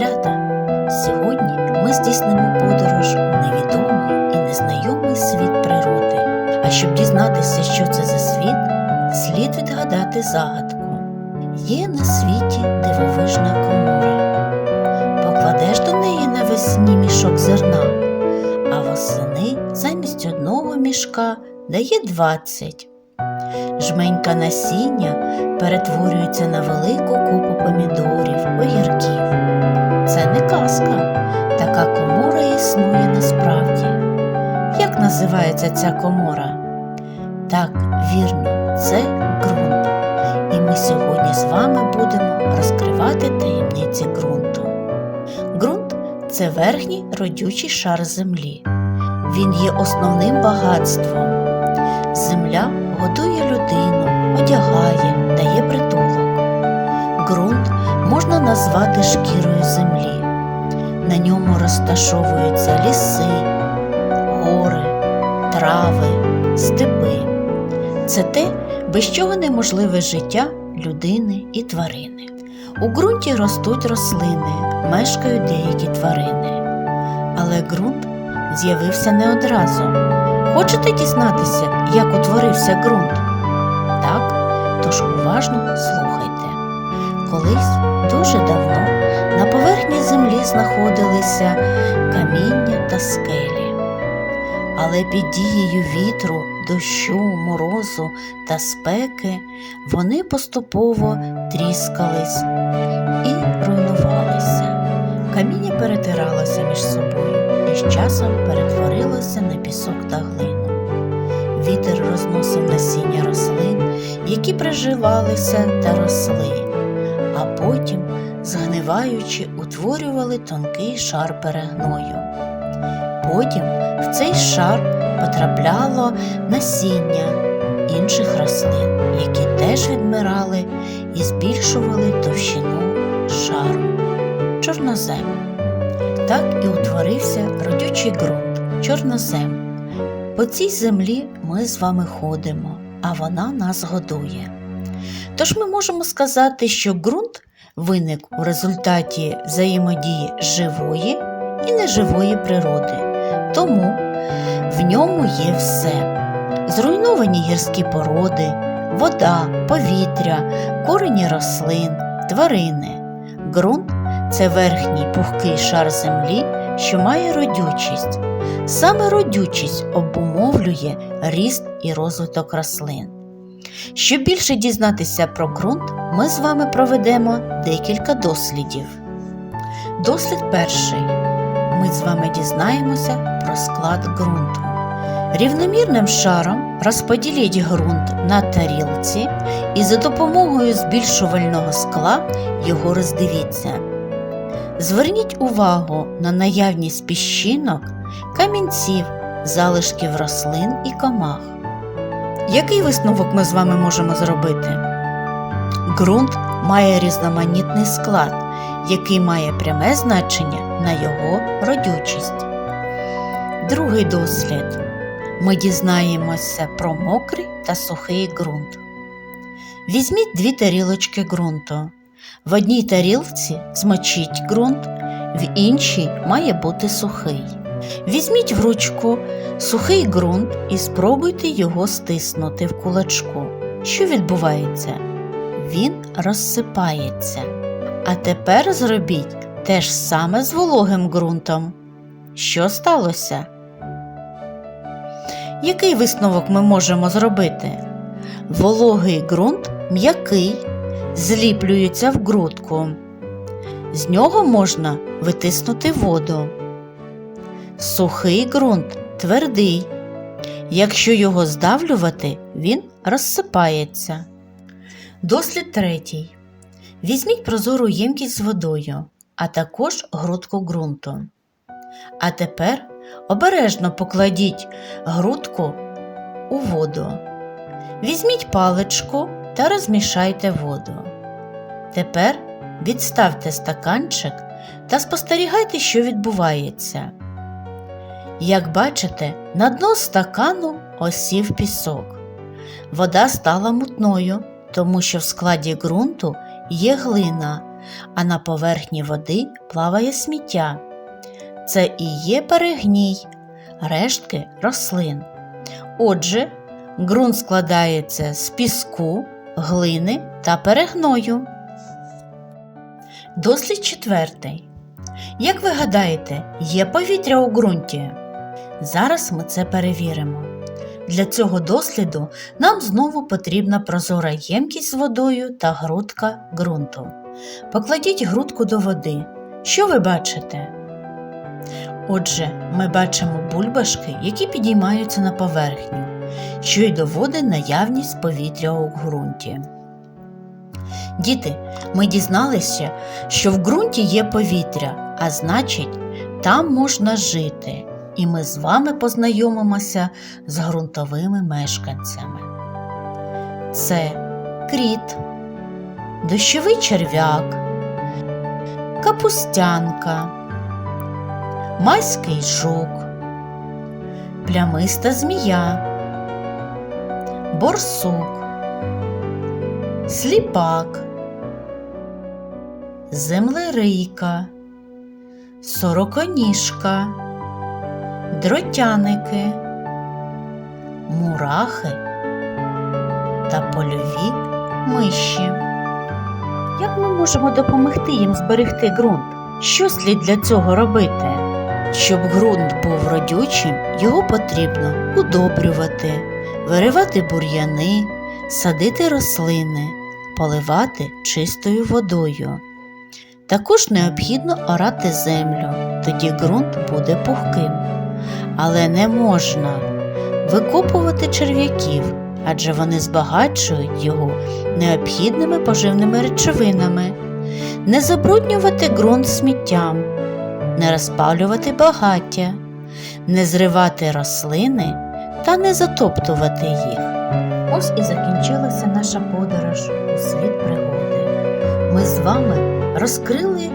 малята! Сьогодні ми здійснимо подорож у невідомий і незнайомий світ природи. А щоб дізнатися, що це за світ, слід відгадати загадку. Є на світі дивовижна комора. Покладеш до неї навесні мішок зерна, а восени замість одного мішка дає двадцять. Жменька насіння перетворюється на велику купу помідорів, огірків. Це не казка. Така комора існує насправді. Як називається ця комора? Так, вірно, це ґрунт. І ми сьогодні з вами будемо розкривати таємниці ґрунту. Ґрунт це верхній родючий шар землі. Він є основним багатством. Земля годує людину, одягає, дає притулок. Можна назвати шкірою землі. На ньому розташовуються ліси, гори, трави, степи. Це те, без чого неможливе життя людини і тварини. У ґрунті ростуть рослини, мешкають деякі тварини. Але ґрунт з'явився не одразу. Хочете дізнатися, як утворився ґрунт? Так, тож уважно слухайте. Колись дуже давно на поверхні землі знаходилися каміння та скелі. Але під дією вітру, дощу, морозу та спеки вони поступово тріскались і руйнувалися. Каміння перетиралося між собою і з часом перетворилося на пісок та глину. Вітер розносив насіння рослин, які приживалися та росли, потім, згниваючи, утворювали тонкий шар перегною. Потім в цей шар потрапляло насіння інших рослин, які теж відмирали і збільшували товщину шару чорнозем. Так і утворився родючий ґрунт чорнозем. По цій землі ми з вами ходимо, а вона нас годує. Тож ми можемо сказати, що ґрунт виник у результаті взаємодії живої і неживої природи, тому в ньому є все: зруйновані гірські породи, вода, повітря, корені рослин, тварини. Ґрунт це верхній пухкий шар землі, що має родючість. Саме родючість обумовлює ріст і розвиток рослин. Щоб більше дізнатися про ґрунт, ми з вами проведемо декілька дослідів. Дослід перший. Ми з вами дізнаємося про склад ґрунту. Рівномірним шаром розподіліть ґрунт на тарілці і за допомогою збільшувального скла його роздивіться. Зверніть увагу на наявність піщинок, камінців, залишків рослин і комах. Який висновок ми з вами можемо зробити? Ґрунт має різноманітний склад, який має пряме значення на його родючість. Другий дослід. Ми дізнаємося про мокрий та сухий ґрунт. Візьміть дві тарілочки ґрунту. В одній тарілці змочіть ґрунт, в іншій має бути сухий. Візьміть в ручку сухий ґрунт і спробуйте його стиснути в кулачку. Що відбувається? Він розсипається. А тепер зробіть те ж саме з вологим ґрунтом. Що сталося? Який висновок ми можемо зробити? Вологий ґрунт м'який, зліплюється в грудку. З нього можна витиснути воду. Сухий ґрунт твердий. Якщо його здавлювати, він розсипається. Дослід третій. Візьміть прозору ємкість з водою, а також грудку ґрунту. А тепер обережно покладіть грудку у воду. Візьміть паличку та розмішайте воду. Тепер відставте стаканчик та спостерігайте, що відбувається. Як бачите, на дно стакану осів пісок. Вода стала мутною, тому що в складі ґрунту є глина, а на поверхні води плаває сміття. Це і є перегній, рештки рослин. Отже, ґрунт складається з піску, глини та перегною. Дослід четвертий. Як ви гадаєте, є повітря у ґрунті? Зараз ми це перевіримо. Для цього досліду нам знову потрібна прозора ємкість з водою та грудка ґрунту. Покладіть грудку до води. Що ви бачите? Отже, ми бачимо бульбашки, які підіймаються на поверхню, що й доводить наявність повітря у ґрунті. Діти, ми дізналися, що в ґрунті є повітря, а значить, там можна жити. І ми з вами познайомимося з ґрунтовими мешканцями. Це кріт, дощовий черв'як, капустянка, майський жук, плямиста змія, борсук, сліпак, землерийка, сороконіжка, дротяники, мурахи та польові миші. Як ми можемо допомогти їм зберегти ґрунт? Що слід для цього робити? Щоб ґрунт був родючим, його потрібно удобрювати, виривати бур'яни, садити рослини, поливати чистою водою. Також необхідно орати землю, тоді ґрунт буде пухким. Але не можна викопувати черв'яків, адже вони збагачують його необхідними поживними речовинами, не забруднювати ґрунт сміттям, не розпалювати багаття, не зривати рослини та не затоптувати їх. Ось і закінчилася наша подорож у світ пригоди. Ми з вами розкрили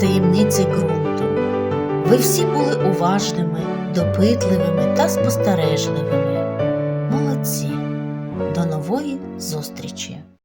таємниці ґрунту. Ви всі були уважними, допитливими та спостережливими. Молодці! До нової зустрічі!